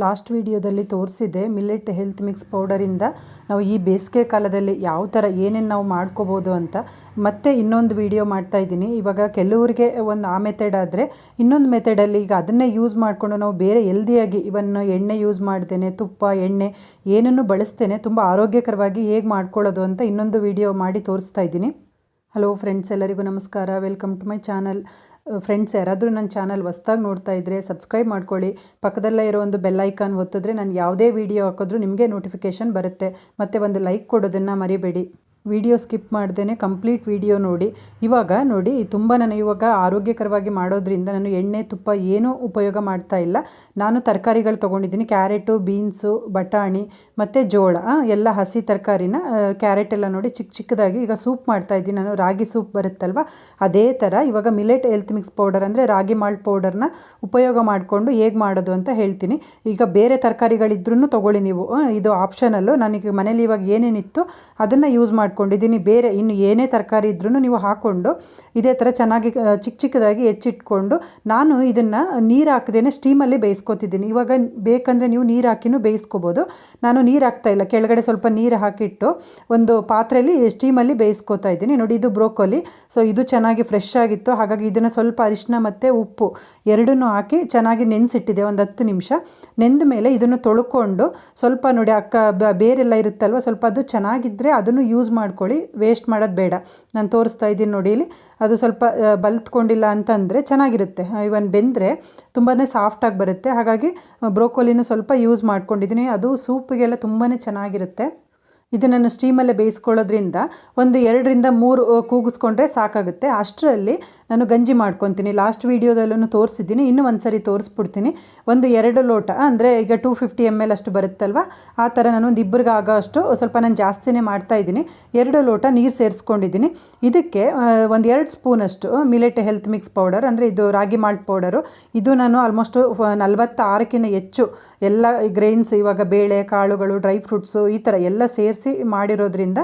Last ವಿಡಿಯೋದಲ್ಲಿ ತೋರಿಸಿದೆ millet health mix ಪೌಡರಿಂದ ನಾವು ಈ ಬೇಸಿಗೆ ಕಾಲದಲ್ಲಿ ಯಾವ ಥರ ಏನೇನು ನಾವು ಮಾಡ್ಕೋಬೋದು ಅಂತ. ಮತ್ತೆ ಇನ್ನೊಂದು ವಿಡಿಯೋ ಮಾಡ್ತಾ ಇದ್ದೀನಿ. ಇವಾಗ ಕೆಲವರಿಗೆ ಒಂದು ಆ ಮೆಥಡ್ ಆದರೆ ಇನ್ನೊಂದು ಮೆಥಡಲ್ಲಿ ಈಗ ಅದನ್ನೇ ಯೂಸ್ ಮಾಡಿಕೊಂಡು ನಾವು ಬೇರೆ ಹೆಲ್ದಿಯಾಗಿ ಇವನ್ ಎಣ್ಣೆ ಯೂಸ್ ಮಾಡ್ತೇನೆ, ತುಪ್ಪ, ಎಣ್ಣೆ ಏನನ್ನು ಬಳಸ್ತೇನೆ, ತುಂಬ ಆರೋಗ್ಯಕರವಾಗಿ ಹೇಗೆ ಮಾಡ್ಕೊಳ್ಳೋದು ಅಂತ ಇನ್ನೊಂದು ವಿಡಿಯೋ ಮಾಡಿ ತೋರಿಸ್ತಾ ಇದ್ದೀನಿ. ಹಲೋ ಫ್ರೆಂಡ್ಸ್ ಎಲ್ಲರಿಗೂ ನಮಸ್ಕಾರ. Welcome to my channel friends ಯಾರಾದರೂ ನನ್ನ ಚಾನಲ್ ಹೊಸ್ದಾಗಿ ನೋಡ್ತಾ ಇದ್ದರೆ ಸಬ್ಸ್ಕ್ರೈಬ್ ಮಾಡ್ಕೊಳ್ಳಿ. ಪಕ್ಕದಲ್ಲೇ ಇರೋ ಒಂದು ಬೆಲ್ ಐಕಾನ್ ಒತ್ತಿದ್ರೆ ನಾನು ಯಾವುದೇ ವಿಡಿಯೋ ಹಾಕಿದ್ರು ನಿಮಗೆ ನೋಟಿಫಿಕೇಷನ್ ಬರುತ್ತೆ. ಮತ್ತು ಒಂದು ಲೈಕ್ ಕೊಡೋದನ್ನು ಮರಿಬೇಡಿ. ವಿಡಿಯೋ ಸ್ಕಿಪ್ ಮಾಡ್ದೇ ಕಂಪ್ಲೀಟ್ ವಿಡಿಯೋ ನೋಡಿ. ಇವಾಗ ನೋಡಿ, ತುಂಬ ನಾನು ಇವಾಗ ಆರೋಗ್ಯಕರವಾಗಿ ಮಾಡೋದ್ರಿಂದ ನಾನು ಎಣ್ಣೆ, ತುಪ್ಪ ಏನೂ ಉಪಯೋಗ ಮಾಡ್ತಾ ಇಲ್ಲ. ನಾನು ತರಕಾರಿಗಳು ತೊಗೊಂಡಿದ್ದೀನಿ. ಕ್ಯಾರೆಟು, ಬೀನ್ಸು, ಬಟಾಣಿ ಮತ್ತು ಜೋಳ ಎಲ್ಲ ಹಸಿ ತರಕಾರಿನ ಕ್ಯಾರೆಟ್ ಎಲ್ಲ ನೋಡಿ ಚಿಕ್ಕ ಚಿಕ್ಕದಾಗಿ ಈಗ ಸೂಪ್ ಮಾಡ್ತಾ ಇದ್ದೀನಿ. ನಾನು ರಾಗಿ ಸೂಪ್ ಬರುತ್ತಲ್ವ? ಅದೇ ಥರ ಇವಾಗ ಮಿಲೆಟ್ ಹೆಲ್ತ್ ಮಿಕ್ಸ್ ಪೌಡರ್ ಅಂದರೆ ರಾಗಿ ಮಾಲ್ಟ್ ಪೌಡರ್ನ ಉಪಯೋಗ ಮಾಡಿಕೊಂಡು ಹೇಗೆ ಮಾಡೋದು ಅಂತ ಹೇಳ್ತೀನಿ. ಈಗ ಬೇರೆ ತರಕಾರಿಗಳಿದ್ರೂ ತೊಗೊಳ್ಳಿ ನೀವು. ಇದು ಆಪ್ಷನಲ್ಲು ನನಗೆ ಮನೇಲಿ ಇವಾಗ ಏನೇನಿತ್ತು ಅದನ್ನು ಯೂಸ್ ಮಾಡ್ಕೊಂಡಿದ್ದೀನಿ ಬೇರೆ ಇನ್ನು ಏನೇ ತರಕಾರಿ ಇದ್ರೂ ನೀವು ಹಾಕ್ಕೊಂಡು ಇದೇ ಥರ ಚೆನ್ನಾಗಿ ಚಿಕ್ಕ ಚಿಕ್ಕದಾಗಿ ಹೆಚ್ಚಿಟ್ಕೊಂಡು ನಾನು ಇದನ್ನು ನೀರು ಹಾಕದೇನೆ ಸ್ಟೀಮಲ್ಲಿ ಬೇಯಿಸ್ಕೊತಿದ್ದೀನಿ. ಇವಾಗ ಬೇಕಂದರೆ ನೀವು ನೀರು ಹಾಕಿನೂ ಬೇಯಿಸ್ಕೋಬೋದು. ನಾನು ನೀರು ಹಾಕ್ತಾ ಇಲ್ಲ. ಕೆಳಗಡೆ ಸ್ವಲ್ಪ ನೀರು ಹಾಕಿಟ್ಟು ಒಂದು ಪಾತ್ರೆಯಲ್ಲಿ ಸ್ಟೀಮಲ್ಲಿ ಬೇಯಿಸ್ಕೊತಾ ಇದ್ದೀನಿ. ನೋಡಿ, ಇದು ಬ್ರೋಕೊಲಿ. ಸೊ, ಇದು ಚೆನ್ನಾಗಿ ಫ್ರೆಶ್ ಆಗಿತ್ತು. ಹಾಗಾಗಿ ಇದನ್ನು ಸ್ವಲ್ಪ ಅರಿಶಿನ ಮತ್ತು ಉಪ್ಪು ಎರಡನ್ನೂ ಹಾಕಿ ಚೆನ್ನಾಗಿ ನೆನೆಸಿಟ್ಟಿದೆ. ಒಂದು ಹತ್ತು ನಿಮಿಷ. ನೆಂದ ಮೇಲೆ ಇದನ್ನು ತೊಳ್ಕೊಂಡು ಸ್ವಲ್ಪ ನೋಡಿ, ಅಕ್ಕ ಬೇರೆಲ್ಲ ಇರುತ್ತಲ್ವ? ಸ್ವಲ್ಪ ಅದು ಚೆನ್ನಾಗಿದ್ದರೆ ಅದನ್ನು ಯೂಸ್ ಮಾಡ್ಕೊಳ್ಳಿ ವೇಸ್ಟ್ ಮಾಡೋದು ಬೇಡ. ನಾನು ತೋರಿಸ್ತಾ ಇದ್ದೀನಿ ನೋಡಿ ಇಲ್ಲಿ. ಅದು ಸ್ವಲ್ಪ ಬಲ್ತ್ಕೊಂಡಿಲ್ಲ ಅಂತಂದರೆ ಚೆನ್ನಾಗಿರುತ್ತೆ. ಇವನ್ ಬೆಂದರೆ ತುಂಬಾ ಸಾಫ್ಟಾಗಿ ಬರುತ್ತೆ. ಹಾಗಾಗಿ ಬ್ರೋಕೋಲಿನೂ ಸ್ವಲ್ಪ ಯೂಸ್ ಮಾಡ್ಕೊಂಡಿದ್ದೀನಿ. ಅದು ಸೂಪಿಗೆಲ್ಲ ತುಂಬಾ ಚೆನ್ನಾಗಿರುತ್ತೆ. ಇದನ್ನು ಸ್ಟೀಮಲ್ಲೇ ಬೇಯಿಸ್ಕೊಳ್ಳೋದ್ರಿಂದ ಒಂದು ಎರಡರಿಂದ ಮೂರು ಕೂಗಿಸ್ಕೊಂಡ್ರೆ ಸಾಕಾಗುತ್ತೆ. ಅಷ್ಟರಲ್ಲಿ ನಾನು ಗಂಜಿ ಮಾಡ್ಕೊತೀನಿ. ಲಾಸ್ಟ್ ವೀಡಿಯೋದಲ್ಲೂ ತೋರಿಸಿದ್ದೀನಿ. ಇನ್ನೂ ಒಂದು ಸರಿ ತೋರಿಸ್ಬಿಡ್ತೀನಿ. ಒಂದು ಎರಡು ಲೋಟ, ಅಂದರೆ ಈಗ ಟೂ ಫಿಫ್ಟಿ ಎಂ ಎಲ್ ಅಷ್ಟು ಬರುತ್ತಲ್ವ? ಆ ಥರ ನಾನು ಒಂದು ಇಬ್ಬರಿಗೆ ಆಗೋ ಸ್ವಲ್ಪ ನಾನು ಜಾಸ್ತಿನೇ ಮಾಡ್ತಾ ಇದ್ದೀನಿ. ಎರಡು ಲೋಟ ನೀರು ಸೇರಿಸ್ಕೊಂಡಿದ್ದೀನಿ. ಇದಕ್ಕೆ ಒಂದು ಎರಡು ಸ್ಪೂನಷ್ಟು ಮಿಲೆಟ್ ಹೆಲ್ತ್ ಮಿಕ್ಸ್ ಪೌಡರ್, ಅಂದರೆ ಇದು ರಾಗಿ ಮಾಲ್ಟ್ ಪೌಡರು. ಇದು ನಾನು ಆಲ್ಮೋಸ್ಟು ನಲವತ್ತಾರಕ್ಕಿಂತ ಹೆಚ್ಚು ಎಲ್ಲ ಗ್ರೈನ್ಸ್, ಇವಾಗ ಬೇಳೆ, ಕಾಳುಗಳು, ಡ್ರೈ ಫ್ರೂಟ್ಸು ಈ ಥರ ಎಲ್ಲ ಸೇರಿಸಿ ಮಾಡಿರೋದ್ರಿಂದ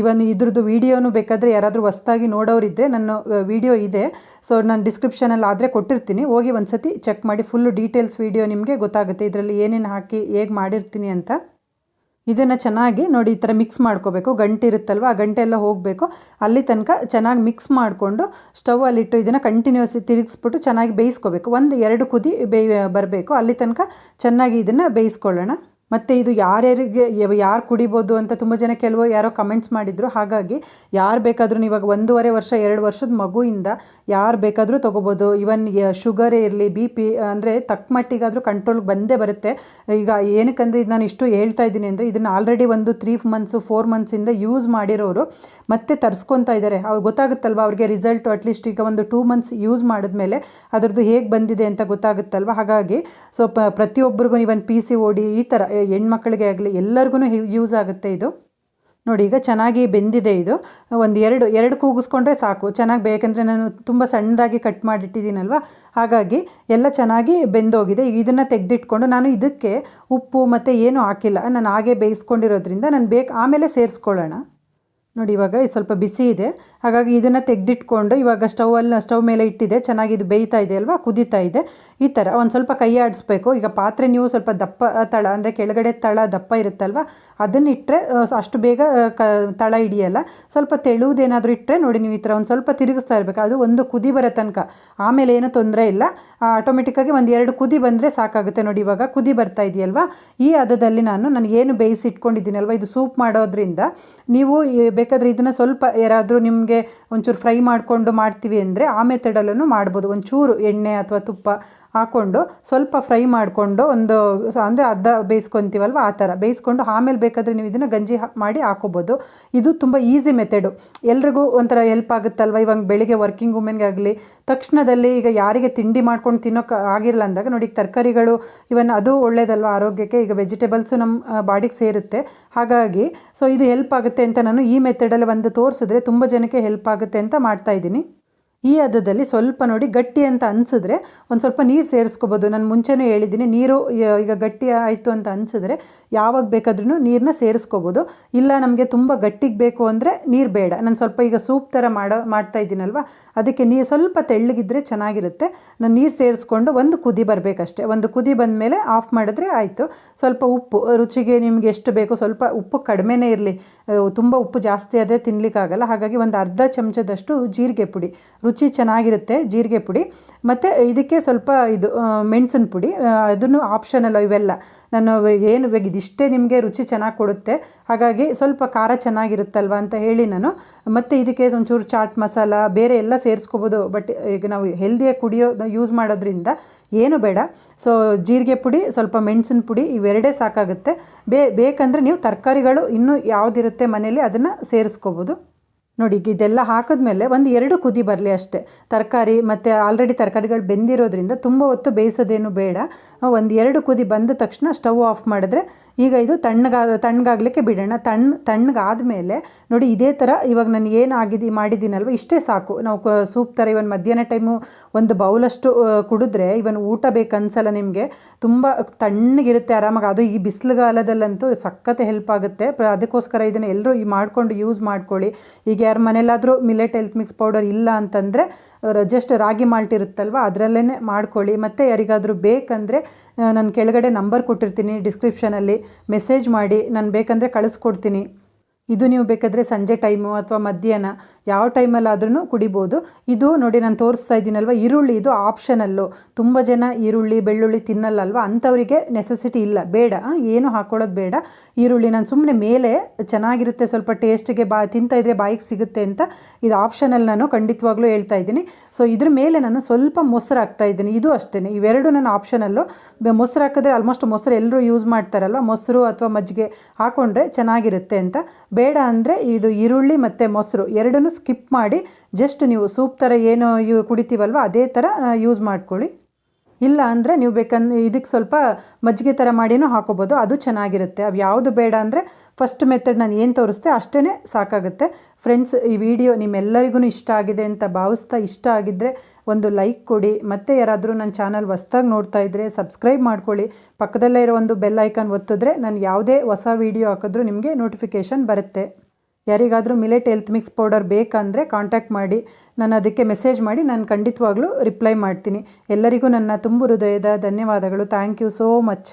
ಇವನ್ ಇದ್ರದ್ದು ವೀಡಿಯೋನು ಬೇಕಾದರೆ ಯಾರಾದರೂ ಹೊಸ್ದಾಗಿ ನೋಡೋರಿದ್ದರೆ ನನ್ನ ವೀಡಿಯೋ ಇದೆ. ಸೊ ನಾನು ಡಿಸ್ಕ್ರಿಪ್ಷನಲ್ಲಿ ಆದರೆ ಕೊಟ್ಟಿರ್ತೀನಿ. ಹೋಗಿ ಒಂದು ಸತಿ ಚೆಕ್ ಮಾಡಿ ಫುಲ್ಲು ಡೀಟೇಲ್ಸ್ ವೀಡಿಯೋ ನಿಮಗೆ ಗೊತ್ತಾಗುತ್ತೆ. ಇದರಲ್ಲಿ ಏನೇನು ಹಾಕಿ ಹೇಗೆ ಮಾಡಿರ್ತೀನಿ ಅಂತ. ಇದನ್ನು ಚೆನ್ನಾಗಿ ನೋಡಿ, ಈ ಥರ ಮಿಕ್ಸ್ ಮಾಡ್ಕೋಬೇಕು. ಗಂಟೆ ಇರುತ್ತಲ್ವ, ಆ ಗಂಟೆ ಎಲ್ಲ ಹೋಗಬೇಕು. ಅಲ್ಲಿ ತನಕ ಚೆನ್ನಾಗಿ ಮಿಕ್ಸ್ ಮಾಡಿಕೊಂಡು ಸ್ಟವಲ್ಲಿಟ್ಟು ಇದನ್ನು ಕಂಟಿನ್ಯೂಸ್ ತಿರುಗಿಸ್ಬಿಟ್ಟು ಚೆನ್ನಾಗಿ ಬೇಯಿಸ್ಕೋಬೇಕು. ಒಂದು ಎರಡು ಕುದಿ ಬೇಯ, ಬರಬೇಕು. ಅಲ್ಲಿ ತನಕ ಚೆನ್ನಾಗಿ ಇದನ್ನು ಬೇಯಿಸ್ಕೊಳ್ಳೋಣ. ಮತ್ತು ಇದು ಯಾರ್ಯಾರಿಗೆ ಯಾರು ಕುಡಿಬೋದು ಅಂತ ತುಂಬ ಜನ ಕೆಲವು ಯಾರೋ ಕಮೆಂಟ್ಸ್ ಮಾಡಿದರು. ಹಾಗಾಗಿ ಯಾರು ಬೇಕಾದರೂ ಇವಾಗ ಒಂದೂವರೆ ವರ್ಷ, ಎರಡು ವರ್ಷದ ಮಗುವಿಂದ ಯಾರು ಬೇಕಾದರೂ ತೊಗೋಬೋದು. ಇವನ್ ಶುಗರೇ ಇರಲಿ ಬಿ ಪಿ ಅಂದರೆ ತಕ್ಕ ಮಟ್ಟಿಗಾದರೂ ಕಂಟ್ರೋಲ್ಗೆ ಬಂದೇ ಬರುತ್ತೆ. ಈಗ ಏನಕ್ಕಂದರೆ ಇದು ನಾನು ಇಷ್ಟು ಹೇಳ್ತಾ ಇದ್ದೀನಿ ಅಂದರೆ ಇದನ್ನು ಆಲ್ರೆಡಿ ಒಂದು ತ್ರೀ ಮಂತ್ಸು ಫೋರ್ ಮಂತ್ಸಿಂದ ಯೂಸ್ ಮಾಡಿರೋರು ಮತ್ತೆ ತರಿಸ್ಕೊತಾ ಇದ್ದಾರೆ ಅವ್ರು ಗೊತ್ತಾಗುತ್ತಲ್ವ? ಅವ್ರಿಗೆ ರಿಸಲ್ಟು ಅಟ್ಲೀಸ್ಟ್ ಈಗ ಒಂದು ಟೂ ಮಂತ್ಸ್ ಯೂಸ್ ಮಾಡಿದ್ಮೇಲೆ ಅದರದ್ದು ಹೇಗೆ ಬಂದಿದೆ ಅಂತ ಗೊತ್ತಾಗುತ್ತಲ್ವ? ಹಾಗಾಗಿ ಸೊ ಪ್ರತಿಯೊಬ್ಬರಿಗೂ ಇವನ್ ಪಿ ಸಿ ಓಡಿ ಈ ಥರ ಹೆಣ್ಮಕ್ಳಿಗೆ ಆಗಲಿ ಎಲ್ಲರಿಗೂ ಯೂಸ್ ಆಗುತ್ತೆ ಇದು. ನೋಡಿ, ಈಗ ಚೆನ್ನಾಗಿ ಬೆಂದಿದೆ ಇದು. ಒಂದು ಎರಡು ಎರಡು ಕೂಗಿಸ್ಕೊಂಡ್ರೆ ಸಾಕು. ಚೆನ್ನಾಗಿ ಬೇಕಂದರೆ ನಾನು ತುಂಬ ಸಣ್ಣದಾಗಿ ಕಟ್ ಮಾಡಿಟ್ಟಿದ್ದೀನಲ್ವ? ಹಾಗಾಗಿ ಎಲ್ಲ ಚೆನ್ನಾಗಿ ಬೆಂದೋಗಿದೆ. ಇದನ್ನು ತೆಗೆದಿಟ್ಕೊಂಡು ನಾನು ಇದಕ್ಕೆ ಉಪ್ಪು ಮತ್ತು ಏನೂ ಹಾಕಿಲ್ಲ. ನಾನು ಹಾಗೆ ಬೇಯಿಸ್ಕೊಂಡಿರೋದ್ರಿಂದ ನಾನು ಬೇಕು ಆಮೇಲೆ ಸೇರಿಸ್ಕೊಳ್ಳೋಣ. ನೋಡಿ, ಇವಾಗ ಇದು ಸ್ವಲ್ಪ ಬಿಸಿ ಇದೆ. ಹಾಗಾಗಿ ಇದನ್ನು ತೆಗೆದಿಟ್ಕೊಂಡು ಇವಾಗ ಸ್ಟವಲ್ಲಿ ಸ್ಟವ್ ಮೇಲೆ ಇಟ್ಟಿದೆ. ಚೆನ್ನಾಗಿ ಇದು ಬೇಯ್ತಾ ಇದೆ ಅಲ್ವಾ? ಕುದೀತಾ ಇದೆ. ಈ ಥರ ಒಂದು ಸ್ವಲ್ಪ ಕೈ ಆಡಿಸ್ಬೇಕು. ಈಗ ಪಾತ್ರೆ ನೀವು ಸ್ವಲ್ಪ ದಪ್ಪ, ತಳ ಅಂದರೆ ಕೆಳಗಡೆ ತಳ ದಪ್ಪ ಇರುತ್ತಲ್ವ? ಅದನ್ನು ಇಟ್ಟರೆ ಅಷ್ಟು ಬೇಗ ಕ, ತಳ ಹಿಡಿಯಲ್ಲ. ಸ್ವಲ್ಪ ತೆಳುವುದೇನಾದರೂ ಇಟ್ಟರೆ ನೋಡಿ ನೀವು ಈ ಥರ ಒಂದು ಸ್ವಲ್ಪ ತಿರುಗಿಸ್ತಾ ಇರಬೇಕು. ಅದು ಒಂದು ಕುದಿ ಬರೋ ತನಕ. ಆಮೇಲೆ ಏನೂ ತೊಂದರೆ ಇಲ್ಲ. ಆಟೋಮೆಟಿಕ್ಕಾಗಿ ಒಂದು ಎರಡು ಕುದಿ ಬಂದರೆ ಸಾಕಾಗುತ್ತೆ. ನೋಡಿ, ಇವಾಗ ಕುದಿ ಬರ್ತಾ ಇದೆಯಲ್ವಾ? ಈ ಹದದಲ್ಲಿ ನಾನು ನನಗೇನು ಬೇಯಿಸಿ ಇಟ್ಕೊಂಡಿದ್ದೀನಲ್ವ ಇದು ಸೂಪ್ ಮಾಡೋದ್ರಿಂದ ನೀವು ಬೇಕಾದರೆ ಇದನ್ನು ಸ್ವಲ್ಪ ಯಾರಾದರೂ ನಿಮಗೆ ಒಂಚೂರು ಫ್ರೈ ಮಾಡಿಕೊಂಡು ಮಾಡ್ತೀವಿ ಅಂದರೆ ಆ ಮೆಥಡಲ್ಲೂ ಮಾಡ್ಬೋದು. ಒಂಚೂರು ಎಣ್ಣೆ ಅಥವಾ ತುಪ್ಪ ಹಾಕ್ಕೊಂಡು ಸ್ವಲ್ಪ ಫ್ರೈ ಮಾಡಿಕೊಂಡು ಒಂದು ಅಂದರೆ ಅರ್ಧ ಬೇಯಿಸ್ಕೊತೀವಲ್ವ ಆ ಥರ. ಬೇಯಿಸ್ಕೊಂಡು ಆಮೇಲೆ ಬೇಕಾದರೆ ನೀವು ಇದನ್ನು ಗಂಜಿ ಮಾಡಿ ಹಾಕೋಬೋದು. ಇದು ತುಂಬ ಈಸಿ ಮೆಥಡು. ಎಲ್ರಿಗೂ ಒಂಥರ ಹೆಲ್ಪ್ ಆಗುತ್ತಲ್ವ? ಇವಾಗ ಬೆಳಿಗ್ಗೆ ವರ್ಕಿಂಗ್ ವುಮೆನ್ಗೆ ಆಗಲಿ, ತಕ್ಷಣದಲ್ಲಿ ಈಗ ಯಾರಿಗೆ ತಿಂಡಿ ಮಾಡ್ಕೊಂಡು ತಿನ್ನೋಕೆ ಆಗಿರಲ್ಲ ಅಂದಾಗ ನೋಡಿ ತರಕಾರಿಗಳು ಇವನ್ ಅದು ಒಳ್ಳೇದಲ್ವ ಆರೋಗ್ಯಕ್ಕೆ? ಈಗ ವೆಜಿಟೇಬಲ್ಸು ನಮ್ಮ ಬಾಡಿಗೆ ಸೇರುತ್ತೆ. ಹಾಗಾಗಿ ಸೊ ಇದು ಹೆಲ್ಪ್ ಆಗುತ್ತೆ ಅಂತ ನಾನು ಈ ಮೆಥಡಲ್ಲಿ ಒಂದು ತೋರಿಸಿದ್ರೆ ತುಂಬ ಜನಕ್ಕೆ ಹೆಲ್ಪ್ ಆಗುತ್ತೆ ಅಂತ ಮಾಡ್ತಾ ಇದ್ದೀನಿ. ಈ ಹದದಲ್ಲಿ ಸ್ವಲ್ಪ ನೋಡಿ ಗಟ್ಟಿ ಅಂತ ಅನಿಸಿದ್ರೆ ಒಂದು ಸ್ವಲ್ಪ ನೀರು ಸೇರಿಸ್ಕೋಬೋದು. ನಾನು ಮುಂಚೆನೂ ಹೇಳಿದ್ದೀನಿ, ನೀರು ಈಗ ಗಟ್ಟಿ ಆಯಿತು ಅಂತ ಅನಿಸಿದ್ರೆ ಯಾವಾಗ ಬೇಕಾದ್ರೂ ನೀರನ್ನ ಸೇರಿಸ್ಕೋಬೋದು. ಇಲ್ಲ ನಮಗೆ ತುಂಬ ಗಟ್ಟಿಗೆ ಬೇಕು ಅಂದರೆ ನೀರು ಬೇಡ. ನಾನು ಸ್ವಲ್ಪ ಈಗ ಸೂಪ್ ಥರ ಮಾಡೋ, ಮಾಡ್ತಾ ಇದ್ದೀನಲ್ವ, ಅದಕ್ಕೆ ನೀರು ಸ್ವಲ್ಪ ತೆಳ್ಳಗಿದ್ರೆ ಚೆನ್ನಾಗಿರುತ್ತೆ. ನಾನು ನೀರು ಸೇರಿಸ್ಕೊಂಡು ಒಂದು ಕುದಿ ಬರಬೇಕಷ್ಟೆ. ಒಂದು ಕುದಿ ಬಂದ ಮೇಲೆ ಆಫ್ ಮಾಡಿದ್ರೆ ಆಯಿತು. ಸ್ವಲ್ಪ ಉಪ್ಪು, ರುಚಿಗೆ ನಿಮ್ಗೆ ಎಷ್ಟು ಬೇಕೋ ಸ್ವಲ್ಪ ಉಪ್ಪು ಕಡಿಮೆನೇ ಇರಲಿ. ತುಂಬ ಉಪ್ಪು ಜಾಸ್ತಿ ಆದರೆ ತಿನ್ನಲಿಕ್ಕಾಗಲ್ಲ ಹಾಗಾಗಿ ಒಂದು ಅರ್ಧ ಚಮಚದಷ್ಟು ಜೀರಿಗೆ ಪುಡಿ ರುಚಿ ಚೆನ್ನಾಗಿರುತ್ತೆ, ಜೀರಿಗೆ ಪುಡಿ. ಮತ್ತು ಇದಕ್ಕೆ ಸ್ವಲ್ಪ ಇದು ಮೆಣಸಿನ ಪುಡಿ ಅದನ್ನು ಆಪ್ಷನಲ್ಲ ಇವೆಲ್ಲ. ನಾನು ಏನು ಬೇಕು ಇದಿಷ್ಟೇ ನಿಮಗೆ ರುಚಿ ಚೆನ್ನಾಗಿ ಕೊಡುತ್ತೆ, ಹಾಗಾಗಿ ಸ್ವಲ್ಪ ಖಾರ ಚೆನ್ನಾಗಿರುತ್ತಲ್ವ ಅಂತ ಹೇಳಿ ನಾನು. ಮತ್ತು ಇದಕ್ಕೆ ಒಂಚೂರು ಚಾಟ್ ಮಸಾಲ, ಬೇರೆ ಎಲ್ಲ ಸೇರಿಸ್ಕೋಬೋದು ಬಟ್ ಈಗ ನಾವು ಹೆಲ್ದಿಯಾಗಿ ಕುಡಿಯೋ ಯೂಸ್ ಮಾಡೋದ್ರಿಂದ ಏನು ಬೇಡ. ಸೊ ಜೀರಿಗೆ ಪುಡಿ, ಸ್ವಲ್ಪ ಮೆಣಸಿನ ಪುಡಿ, ಇವೆರಡೇ ಸಾಕಾಗುತ್ತೆ. ಬೇಕಂದರೆ ನೀವು ತರಕಾರಿಗಳು ಇನ್ನೂ ಯಾವುದಿರುತ್ತೆ ಮನೇಲಿ ಅದನ್ನು ಸೇರಿಸ್ಕೋಬೋದು. ನೋಡಿ, ಈಗ ಇದೆಲ್ಲ ಹಾಕಿದ್ಮೇಲೆ ಒಂದು ಎರಡು ಕುದಿ ಬರಲಿ ಅಷ್ಟೇ. ತರಕಾರಿ ಮತ್ತು ಆಲ್ರೆಡಿ ತರಕಾರಿಗಳು ಬೆಂದಿರೋದ್ರಿಂದ ತುಂಬ ಹೊತ್ತು ಬೇಯಿಸೋದೇನು ಬೇಡ. ಒಂದು ಎರಡು ಕುದಿ ಬಂದ ತಕ್ಷಣ ಸ್ಟವ್ ಆಫ್ ಮಾಡಿದ್ರೆ ಈಗ ಇದು ತಣ್ಣಗಾದ ತಣ್ಣಗಾಗಲಿಕ್ಕೆ ಬಿಡೋಣ. ತಣ್ಣ ತಣ್ಣಗಾದ್ಮೇಲೆ ನೋಡಿ, ಇದೇ ಥರ ಇವಾಗ ನಾನು ಏನು ಆಗಿದ್ದು ಮಾಡಿದ್ದೀನಲ್ವ? ಇಷ್ಟೇ ಸಾಕು. ನಾವು ಸೂಪ್ ಥರ ಇವನ್ ಮಧ್ಯಾಹ್ನ ಟೈಮು ಒಂದು ಬೌಲಷ್ಟು ಕುಡಿದ್ರೆ ಇವನ್ ಊಟ ಬೇಕನ್ಸಲ್ಲ ನಿಮಗೆ. ತುಂಬ ತಣ್ಣಗಿರುತ್ತೆ ಆರಾಮಾಗಿ. ಅದು ಈ ಬಿಸಿಲುಗಾಲದಲ್ಲಂತೂ ಸಖತ್ ಹೆಲ್ಪ್ ಆಗುತ್ತೆ. ಅದಕ್ಕೋಸ್ಕರ ಇದನ್ನು ಎಲ್ಲರೂ ಈ ಮಾಡಿಕೊಂಡು ಯೂಸ್ ಮಾಡ್ಕೊಳ್ಳಿ. ಈಗ ಯಾರ ಮನೇಲಾದರೂ ಮಿಲೆಟ್ ಹೆಲ್ತ್ ಮಿಕ್ಸ್ ಪೌಡರ್ ಇಲ್ಲ ಅಂತಂದರೆ ಜಸ್ಟ್ ರಾಗಿ ಮಾಲ್ಟ್ ಇರುತ್ತಲ್ವ ಅದರಲ್ಲೇ ಮಾಡ್ಕೊಳ್ಳಿ. ಮತ್ತು ಯಾರಿಗಾದರೂ ಬೇಕಂದರೆ ನಾನು ಕೆಳಗಡೆ ನಂಬರ್ ಕೊಟ್ಟಿರ್ತೀನಿ ಡಿಸ್ಕ್ರಿಪ್ಷನಲ್ಲಿ ಮೆಸೇಜ್ ಮಾಡಿ. ನಾನು ಬೇಕಂದರೆ ಕಳಿಸ್ಕೊಡ್ತೀನಿ. ಇದು ನೀವು ಬೇಕಾದರೆ ಸಂಜೆ ಟೈಮು ಅಥವಾ ಮಧ್ಯಾಹ್ನ ಯಾವ ಟೈಮಲ್ಲಾದ್ರೂ ಕುಡಿಬೋದು. ಇದು ನೋಡಿ ನಾನು ತೋರಿಸ್ತಾ ಇದ್ದೀನಲ್ವ, ಈರುಳ್ಳಿ ಇದು ಆಪ್ಷನಲ್ಲು. ತುಂಬ ಜನ ಈರುಳ್ಳಿ, ಬೆಳ್ಳುಳ್ಳಿ ತಿನ್ನಲ್ಲಲ್ವ? ಅಂಥವರಿಗೆ ನೆಸೆಸಿಟಿ ಇಲ್ಲ, ಬೇಡ. ಏನು ಹಾಕೊಳ್ಳೋದು ಬೇಡ. ಈರುಳ್ಳಿ ನಾನು ಸುಮ್ಮನೆ ಮೇಲೆ ಚೆನ್ನಾಗಿರುತ್ತೆ, ಸ್ವಲ್ಪ ಟೇಸ್ಟಿಗೆ ಬಾ, ತಿಂತಾ ಇದ್ರೆ ಬಾಯಿಗೆ ಸಿಗುತ್ತೆ ಅಂತ ಇದು ಆಪ್ಷನಲ್ಲಿ ನಾನು ಖಂಡಿತವಾಗ್ಲೂ ಹೇಳ್ತಾ ಇದ್ದೀನಿ. ಸೊ ಇದ್ರ ಮೇಲೆ ನಾನು ಸ್ವಲ್ಪ ಮೊಸರು ಹಾಕ್ತಾ ಇದ್ದೀನಿ. ಇದು ಅಷ್ಟೇ ಇವೆರಡು ನಾನು ಆಪ್ಷನಲ್ಲು ಮೊಸರು ಹಾಕಿದ್ರೆ ಆಲ್ಮೋಸ್ಟ್ ಮೊಸರು ಎಲ್ಲರೂ ಯೂಸ್ ಮಾಡ್ತಾರಲ್ವ? ಮೊಸರು ಅಥವಾ ಮಜ್ಜಿಗೆ ಹಾಕ್ಕೊಂಡ್ರೆ ಚೆನ್ನಾಗಿರುತ್ತೆ ಅಂತ ಬೇಡ ಅಂದರೆ ಇದು ಈರುಳ್ಳಿ ಮತ್ತು ಮೊಸರು ಎರಡನ್ನೂ ಸ್ಕಿಪ್ ಮಾಡಿ ಜಸ್ಟ್ ನೀವು ಸೂಪ್ ಥರ ಏನು ಇವು ಕುಡಿತೀವಲ್ವ, ಅದೇ ಥರ ಯೂಸ್ ಮಾಡ್ಕೊಳ್ಳಿ. ಇಲ್ಲ ಅಂದರೆ ನೀವು ಬೇಕಂದ್ರೆ ಇದಕ್ಕೆ ಸ್ವಲ್ಪ ಮಜ್ಜಿಗೆ ಥರ ಮಾಡಿನೂ ಹಾಕೋಬೋದು, ಅದು ಚೆನ್ನಾಗಿರುತ್ತೆ. ಅವು ಯಾವುದು ಬೇಡ ಅಂದರೆ ಫಸ್ಟ್ ಮೆಥಡ್ ನಾನು ಏನು ತೋರಿಸ್ತೆ ಅಷ್ಟೇ ಸಾಕಾಗುತ್ತೆ. ಫ್ರೆಂಡ್ಸ್ ಈ ವಿಡಿಯೋ ನಿಮ್ಮೆಲ್ಲರಿಗೂ ಇಷ್ಟ ಆಗಿದೆ ಅಂತ ಭಾವಿಸ್ತಾ ಇಷ್ಟ ಆಗಿದ್ದರೆ ಒಂದು ಲೈಕ್ ಕೊಡಿ. ಮತ್ತು ಯಾರಾದರೂ ನನ್ನ ಚಾನಲ್ ಹೊಸ್ದಾಗಿ ನೋಡ್ತಾ ಇದ್ದರೆ ಸಬ್ಸ್ಕ್ರೈಬ್ ಮಾಡ್ಕೊಳ್ಳಿ. ಪಕ್ಕದಲ್ಲೇ ಇರೋ ಒಂದು ಬೆಲ್ ಐಕಾನ್ ಒತ್ತಿದ್ರೆ ನಾನು ಯಾವುದೇ ಹೊಸ ವೀಡಿಯೋ ಹಾಕಿದ್ರೂ ನಿಮಗೆ ನೋಟಿಫಿಕೇಷನ್ ಬರುತ್ತೆ. ಯಾರಿಗಾದರೂ ಮಿಲೆಟ್ ಹೆಲ್ತ್ ಮಿಕ್ಸ್ ಪೌಡರ್ ಬೇಕಂದರೆ ಕಾಂಟ್ಯಾಕ್ಟ್ ಮಾಡಿ, ನಾನು ಅದಕ್ಕೆ ಮೆಸೇಜ್ ಮಾಡಿ, ನಾನು ಖಂಡಿತವಾಗ್ಲೂ ರಿಪ್ಲೈ ಮಾಡ್ತೀನಿ. ಎಲ್ಲರಿಗೂ ನನ್ನ ತುಂಬು ಹೃದಯದ ಧನ್ಯವಾದಗಳು. Thank you so much